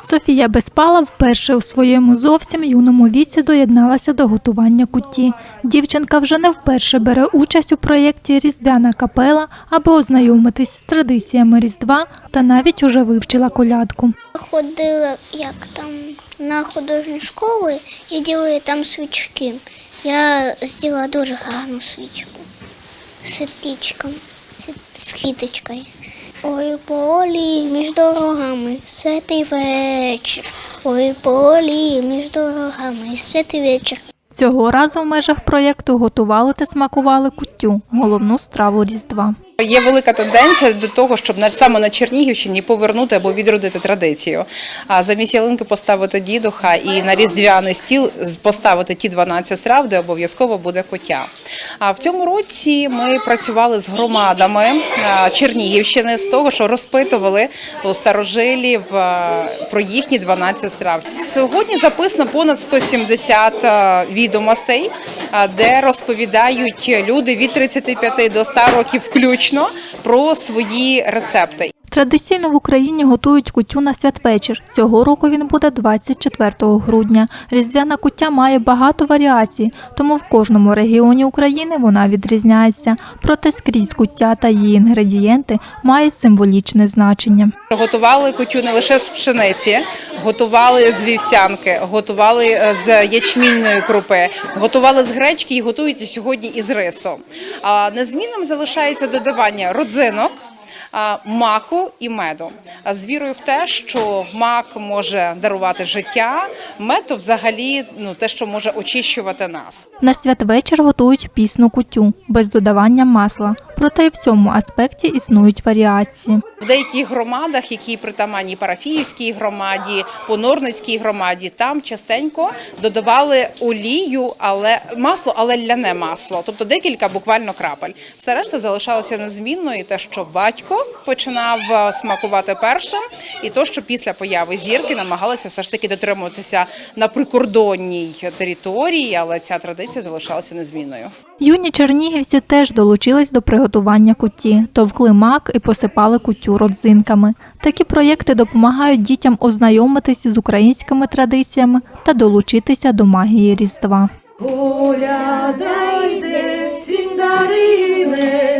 Софія Безпала вперше у своєму зовсім юному віці доєдналася до готування кутті. Дівчинка вже не вперше бере участь у проєкті Різдвяна капела, аби ознайомитись з традиціями Різдва та навіть уже вивчила колядку. Ходила як там на художню школу і ділили там свічки. Я зробила дуже гарну свічку з сердечком, з- з квіточкою. Ой, полі між дорогами, святий вечір. Ой, полі між дорогами, святий вечір. Цього разу в межах проєкту готували та смакували куттю, головну страву Різдва. Є велика тенденція до того, щоб саме на Чернігівщині повернути або відродити традицію. А замість ялинки поставити дідуха і на різдвяний стіл поставити ті 12 страв, де обов'язково буде котя. А в цьому році ми працювали з громадами Чернігівщини з того, що розпитували у старожилів про їхні 12 страв. Сьогодні записано понад 170 а, відомостей, де розповідають люди від 35 до 100 років включно про свої рецепти. Традиційно в Україні готують куттю на святвечір. Цього року він буде 24 грудня. Різдвяна куття має багато варіацій, тому в кожному регіоні України вона відрізняється. Проте скрізь куття та її інгредієнти мають символічне значення. Готували кутю не лише з пшениці, готували з вівсянки, готували е, з ячмінної крупи, готували з гречки і готують сьогодні із рису. А незмінним залишається додавання родзинок. Маку і меду з вірою в те, що мак може дарувати життя, мед то взагалі ну те, що може очищувати нас. На святвечір готують пісну кутю без додавання масла. Проте і в цьому аспекті існують варіації. В деяких громадах, які притаманні Парафіївській громаді, Понорницькій громаді, там частенько додавали олію, але масло, але ляне масло, тобто декілька буквально крапель. Все решта залишалося незмінною. Те, що батько починав е, смакувати першим, і то, що після появи зірки намагалися все ж таки дотримуватися на прикордонній території, але ця традиція залишалася незмінною. Юні чернігівці теж долучились до приготування куті, товкли мак і посипали кутю родзинками. Такі проєкти допомагають дітям ознайомитися з українськими традиціями та долучитися до магії Різдва. Поля дай всім дарини,